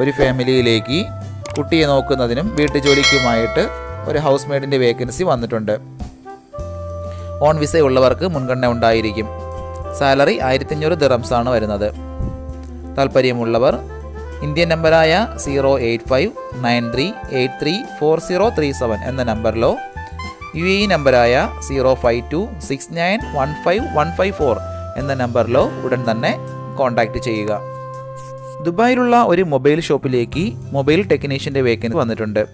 ഒരു ഫാമിലിയിലേക്ക് കുട്ടിയെ നോക്കുന്നതിനും വീട്ടുജോലിക്കുമായിട്ട് ഒരു ഹൗസ് മെയ്ഡിന്റെ വേക്കൻസി വന്നിട്ടുണ്ട്. ഓൺ വിസ ഉള്ളവർക്ക് മുൻഗണന ഉണ്ടായിരിക്കും. സാലറി ആയിരത്തഞ്ഞൂറ് ദിറംസ് ആണ് വരുന്നത്. താല്പര്യമുള്ളവർ ഇന്ത്യൻ നമ്പറായ zero eight five nine three eight three four zero three seven എന്ന നമ്പറിലോ യു എ നമ്പറായ zero five two six nine one five one five four എന്ന നമ്പറിലോ ഉടൻ തന്നെ കോൺടാക്റ്റ് ചെയ്യുക. ദുബായിലുള്ള ഒരു മൊബൈൽ ഷോപ്പിലേക്ക് മൊബൈൽ ടെക്നീഷ്യന്റെ വേക്കൻസി വന്നിട്ടുണ്ട്.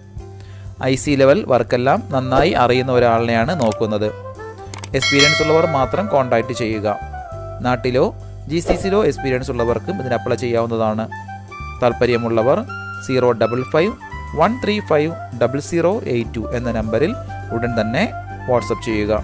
ഐ സി ലെവൽ വർക്കെല്ലാം നന്നായി അറിയുന്ന ഒരാളിനെയാണ് നോക്കുന്നത്. എക്സ്പീരിയൻസ് ഉള്ളവർ മാത്രം കോൺടാക്റ്റ് ചെയ്യുക. നാട്ടിലോ ജി സി സിയിലോ എക്സ്പീരിയൻസ് ഉള്ളവർക്കും ഇതിന് അപ്ലൈ ചെയ്യാവുന്നതാണ്. താല്പര്യമുള്ളവർ zero double five one three five double zero eight two എന്ന നമ്പറിൽ ഉടൻ തന്നെ വാട്സപ്പ് ചെയ്യുക.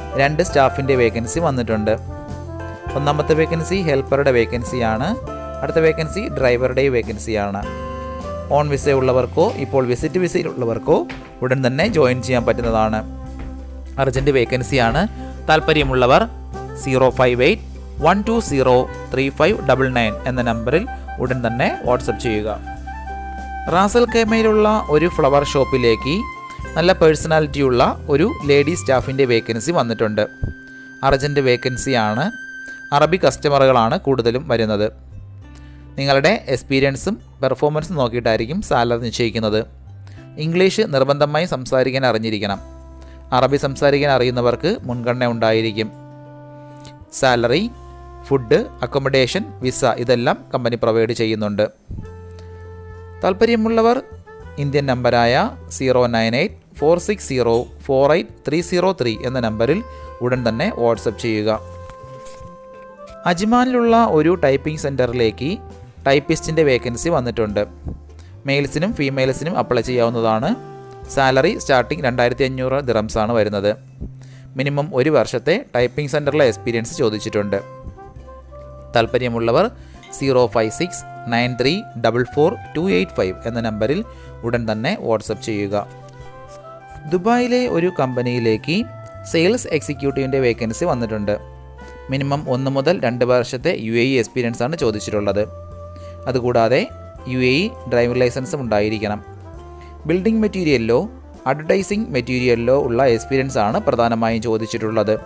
രണ്ട് സ്റ്റാഫിന്റെ വേക്കൻസി വന്നിട്ടുണ്ട്. ഒന്നാമത്തെ വേക്കൻസി ഹെൽപ്പറുടെ വേക്കൻസിയാണ്. അടുത്ത വേക്കൻസി ഡ്രൈവറുടെ വേക്കൻസിയാണ്. ഓൺ വിസ ഉള്ളവർക്കോ ഇപ്പോൾ വിസിറ്റ് വിസയിലുള്ളവർക്കോ ഉടൻ തന്നെ ജോയിൻ ചെയ്യാൻ പറ്റുന്നതാണ്. അർജന്റ് വേക്കൻസിയാണ്. താല്പര്യമുള്ളവർ zero five eight one two zero three five double nine എന്ന നമ്പറിൽ ഉടൻ തന്നെ വാട്സപ്പ് ചെയ്യുക. റാസൽ കേമയിലുള്ള ഒരു ഫ്ലവർ ഷോപ്പിലേക്ക് നല്ല പേഴ്സണാലിറ്റിയുള്ള ഒരു ലേഡി സ്റ്റാഫിന്റെ വേക്കൻസി വന്നിട്ടുണ്ട്. അർജന്റ് വേക്കൻസിയാണ്. അറബി കസ്റ്റമറുകളാണ് കൂടുതലും വരുന്നത്. നിങ്ങളുടെ എക്സ്പീരിയൻസും പെർഫോമൻസും നോക്കിയിട്ടായിരിക്കും സാലറി നിശ്ചയിക്കുന്നത്. ഇംഗ്ലീഷ് നിർബന്ധമായി സംസാരിക്കാൻ അറിഞ്ഞിരിക്കണം. അറബി സംസാരിക്കാൻ അറിയുന്നവർക്ക് മുൻഗണന ഉണ്ടായിരിക്കും. സാലറി ഫുഡ് അക്കോമഡേഷൻ വിസ ഇതെല്ലാം കമ്പനി പ്രൊവൈഡ് ചെയ്യുന്നുണ്ട്. താല്പര്യമുള്ളവർ Indian നമ്പരായ zero nine eight four six zero four eight three zero three എന്ന നമ്പറിൽ ഉടൻ തന്നെ വാട്സപ്പ് ചെയ്യുക. അജ്മാനിലുള്ള ഒരു ടൈപ്പിംഗ് സെന്ററിലേക്ക് ടൈപ്പിസ്റ്റിന്റെ വേക്കൻസി വന്നിട്ടുണ്ട്. മെയിൽസിനും ഫീമെയിൽസിനും അപ്ലൈ ചെയ്യാവുന്നതാണ്. സാലറി സ്റ്റാർട്ടിംഗ് രണ്ടായിരത്തി അഞ്ഞൂറ് ദിറംസ് ആണ് വരുന്നത്. മിനിമം ഒരു വർഷത്തെ ടൈപ്പിംഗ് സെന്ററിലെ എക്സ്പീരിയൻസ് ചോദിച്ചിട്ടുണ്ട്. താല്പര്യമുള്ളവർ zero five six nine three double four two eight five എന്ന നമ്പറിൽ ഉടൻ തന്നെ വാട്സപ്പ് ചെയ്യുക. ദുബായിലെ ഒരു കമ്പനിയിലേക്ക് സെയിൽസ് എക്സിക്യൂട്ടീവിന്റെ വേക്കൻസി വന്നിട്ടുണ്ട്. മിനിമം ഒന്ന് മുതൽ രണ്ട് വർഷത്തെ യു എ ഇ എക്സ്പീരിയൻസ് ആണ് ചോദിച്ചിട്ടുള്ളത്. അതുകൂടാതെ യു എ ഇ ഡ്രൈവിംഗ് ലൈസൻസും ഉണ്ടായിരിക്കണം. ബിൽഡിംഗ് മെറ്റീരിയലിലോ അഡ്വർടൈസിംഗ് മെറ്റീരിയലിലോ ഉള്ള എക്സ്പീരിയൻസ് ആണ് പ്രധാനമായും ചോദിച്ചിട്ടുള്ളത്.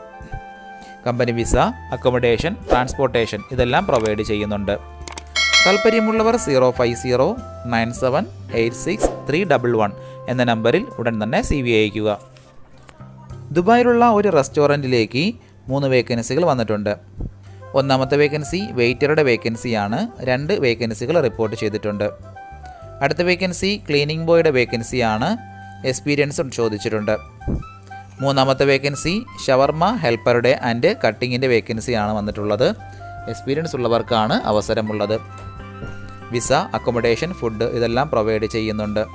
കമ്പനി വിസ അക്കോമഡേഷൻ ട്രാൻസ്പോർട്ടേഷൻ ഇതെല്ലാം പ്രൊവൈഡ് ചെയ്യുന്നുണ്ട്. താല്പര്യമുള്ളവർ zero five zero nine seven eight six three double one എന്ന നമ്പറിൽ ഉടൻ തന്നെ സി വി അയക്കുക ദുബായിലുള്ള ഒരു റെസ്റ്റോറന്റിലേക്ക് മൂന്ന് വേക്കൻസികൾ വന്നിട്ടുണ്ട്. ഒന്നാമത്തെ വേക്കൻസി വെയിറ്ററുടെ വേക്കൻസിയാണ്. രണ്ട് വേക്കൻസികൾ റിപ്പോർട്ട് ചെയ്തിട്ടുണ്ട്. അടുത്ത വേക്കൻസി ക്ലീനിങ് ബോയുടെ വേക്കൻസിയാണ്. എക്സ്പീരിയൻസ് ചോദിച്ചിട്ടുണ്ട്. മൂന്നാമത്തെ വേക്കൻസി ഷവർമ ഹെൽപ്പറുടെ ആൻഡ് കട്ടിങ്ങിന്റെ വേക്കൻസിയാണ് വന്നിട്ടുള്ളത്. എക്സ്പീരിയൻസ് ഉള്ളവർക്കാണ് അവസരമുള്ളത്. വിസ അക്കോമഡേഷൻ ഫുഡ് ഇതെല്ലാം പ്രൊവൈഡ് ചെയ്യുന്നുണ്ട്.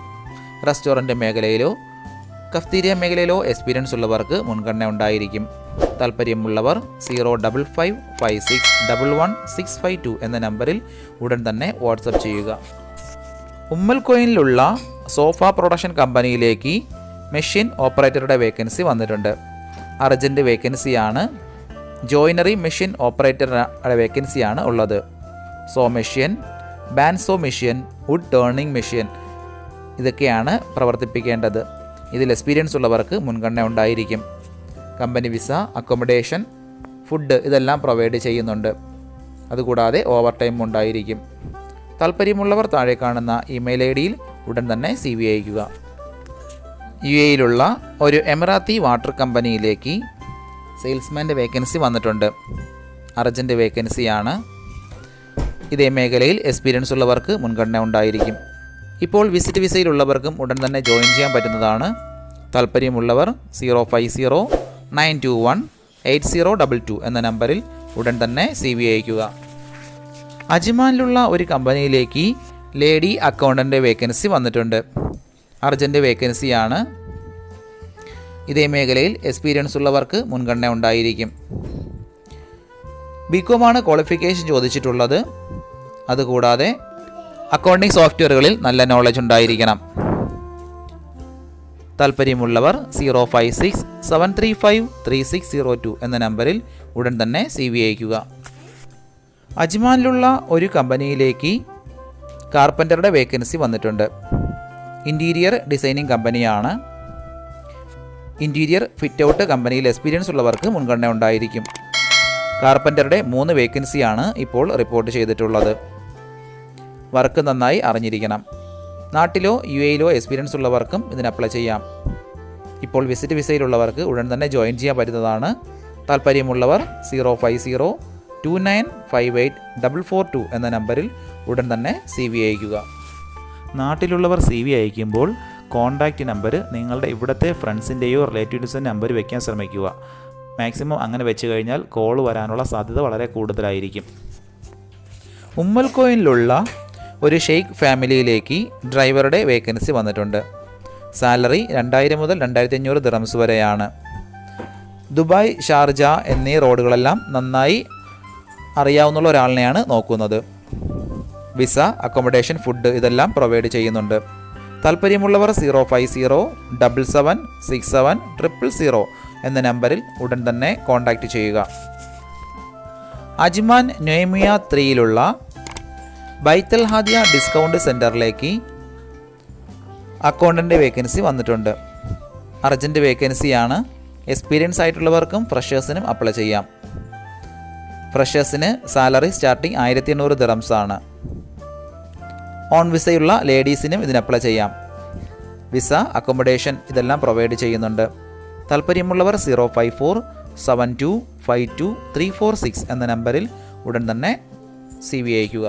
റെസ്റ്റോറന്റ് മേഖലയിലോ കഫ്തീരിയ മേഖലയിലോ എക്സ്പീരിയൻസ് ഉള്ളവർക്ക് മുൻഗണന ഉണ്ടായിരിക്കും. താല്പര്യമുള്ളവർ zero double five five six double one six five two എന്ന നമ്പറിൽ ഉടൻ തന്നെ വാട്സപ്പ് ചെയ്യുക. ഉമ്മൽ കോയിനിലുള്ള സോഫ പ്രൊഡക്ഷൻ കമ്പനിയിലേക്ക് മെഷീൻ ഓപ്പറേറ്ററുടെ വേക്കൻസി വന്നിട്ടുണ്ട്. അർജന്റ് വേക്കൻസിയാണ് ജോയിനറി മെഷീൻ ഓപ്പറേറ്ററുടെ വേക്കൻസിയാണ് ഉള്ളത്. Saw machine bandsaw machine wood turning machine ഇതൊക്കെയാണ് പ്രവർത്തിപ്പിക്കേണ്ടത്. ഇതിൽ എക്സ്പീരിയൻസ് ഉള്ളവർക്ക് മുൻഗണന ഉണ്ടായിരിക്കും. കമ്പനി വിസ അക്കോമഡേഷൻ ഫുഡ് ഇതെല്ലാം പ്രൊവൈഡ് ചെയ്യുന്നുണ്ട്. അതുകൂടാതെ ഓവർ ടൈം ഉണ്ടായിരിക്കും. താല്പര്യമുള്ളവർ താഴെ കാണുന്ന ഇമെയിൽ ഐ ഡിയിൽ ഉടൻ തന്നെ സി വി അയക്കുക യു എയിലുള്ള ഒരു എമിറാത്തി വാട്ടർ കമ്പനിയിലേക്ക് സെയിൽസ്മാന്റെ വേക്കൻസി വന്നിട്ടുണ്ട്. അർജന്റ് വേക്കൻസിയാണ് ഇതേ മേഖലയിൽ എക്സ്പീരിയൻസ് ഉള്ളവർക്ക് മുൻഗണന ഉണ്ടായിരിക്കും. ഇപ്പോൾ വിസിറ്റ് വിസയിലുള്ളവർക്കും ഉടൻ തന്നെ ജോയിൻ ചെയ്യാൻ പറ്റുന്നതാണ്. താല്പര്യമുള്ളവർ zero five zero nine two one eight zero double two എന്ന നമ്പറിൽ ഉടൻ തന്നെ സി വി അയക്കുക അജ്മാനിലുള്ള ഒരു കമ്പനിയിലേക്ക് ലേഡി അക്കൗണ്ടന്റെ വേക്കൻസി വന്നിട്ടുണ്ട്. അർജന്റ് വേക്കൻസിയാണ്. ഇതേ മേഖലയിൽ എക്സ്പീരിയൻസ് ഉള്ളവർക്ക് മുൻഗണന ഉണ്ടായിരിക്കും. ബികോമാണ് ക്വാളിഫിക്കേഷൻ ചോദിച്ചിട്ടുള്ളത്. അതുകൂടാതെ അക്കൗണ്ടിംഗ് സോഫ്റ്റ്വെയറുകളിൽ നല്ല നോളജ് ഉണ്ടായിരിക്കണം. താല്പര്യമുള്ളവർ zero five six seven three five three six zero two എന്ന നമ്പറിൽ ഉടൻ തന്നെ സി വി അയക്കുക അജ്മാനിലുള്ള ഒരു കമ്പനിയിലേക്ക് കാർപ്പന്ററുടെ വേക്കൻസി വന്നിട്ടുണ്ട്. ഇന്റീരിയർ ഡിസൈനിങ് കമ്പനിയാണ്. ഇന്റീരിയർ ഫിറ്റ് ഔട്ട് കമ്പനിയിൽ എക്സ്പീരിയൻസ് ഉള്ളവർക്ക് മുൻഗണന ഉണ്ടായിരിക്കും. കാർപ്പന്ററുടെ മൂന്ന് വേക്കൻസിയാണ് ഇപ്പോൾ റിപ്പോർട്ട് ചെയ്തിട്ടുള്ളത്. വർക്ക് നന്നായി അറിഞ്ഞിരിക്കണം. നാട്ടിലോ യു എയിലോ എക്സ്പീരിയൻസ് ഉള്ളവർക്കും ഇതിന് അപ്ലൈ ചെയ്യാം. ഇപ്പോൾ വിസിറ്റ് വിസയിലുള്ളവർക്ക് ഉടൻ തന്നെ ജോയിൻ ചെയ്യാൻ പറ്റുന്നതാണ്. താല്പര്യമുള്ളവർ zero five zero two nine five eight double four two എന്ന നമ്പറിൽ ഉടൻ തന്നെ സി വി അയക്കുക നാട്ടിലുള്ളവർ സി വി അയക്കുമ്പോൾ കോൺടാക്റ്റ് നമ്പർ നിങ്ങളുടെ ഇവിടുത്തെ ഫ്രണ്ട്സിന്റെയോ റിലേറ്റീവ്സിന്റെ നമ്പർ വയ്ക്കാൻ ശ്രമിക്കുക. മാക്സിമം അങ്ങനെ വെച്ച് കഴിഞ്ഞാൽ കോൾ വരാനുള്ള സാധ്യത വളരെ കൂടുതലായിരിക്കും. ഉമ്മൽക്കോയിലുള്ള ഒരു ഷെയ്ഖ് ഫാമിലിയിലേക്ക് ഡ്രൈവറുടെ വേക്കൻസി വന്നിട്ടുണ്ട്. സാലറി രണ്ടായിരം മുതൽ രണ്ടായിരത്തി അഞ്ഞൂറ് ദിറംസ് വരെയാണ്. ദുബായ് ഷാർജ എന്നീ റോഡുകളെല്ലാം നന്നായി അറിയാവുന്ന ഒരാളിനെയാണ് നോക്കുന്നത്. വിസ അക്കോമഡേഷൻ ഫുഡ് ഇതെല്ലാം പ്രൊവൈഡ് ചെയ്യുന്നുണ്ട്. താല്പര്യമുള്ളവർ zero five zero double seven six seven triple zero എന്ന നമ്പറിൽ ഉടൻ തന്നെ കോൺടാക്റ്റ് ചെയ്യുക. അജ്മാൻ നൊയ്മിയ ത്രീയിലുള്ള ബൈത്തൽ ഹാദിയ ഡിസ്കൗണ്ട് സെന്ററിലേക്ക് അക്കൗണ്ടന്റ് വേക്കൻസി വന്നിട്ടുണ്ട്. അർജന്റ് വേക്കൻസിയാണ് എക്സ്പീരിയൻസ് ആയിട്ടുള്ളവർക്കും ഫ്രഷേഴ്സിനും അപ്ലൈ ചെയ്യാം. ഫ്രഷേഴ്സിന് സാലറി സ്റ്റാർട്ടിംഗ് ആയിരത്തി എണ്ണൂറ് ദിറംസാണ്. ഓൺ വിസയുള്ള ലേഡീസിനും ഇതിന് അപ്ലൈ ചെയ്യാം. വിസ അക്കോമഡേഷൻ ഇതെല്ലാം പ്രൊവൈഡ് ചെയ്യുന്നുണ്ട്. താല്പര്യമുള്ളവർ zero five four seven two five two three four six എന്ന നമ്പറിൽ ഉടൻ തന്നെ സി വി അയക്കുക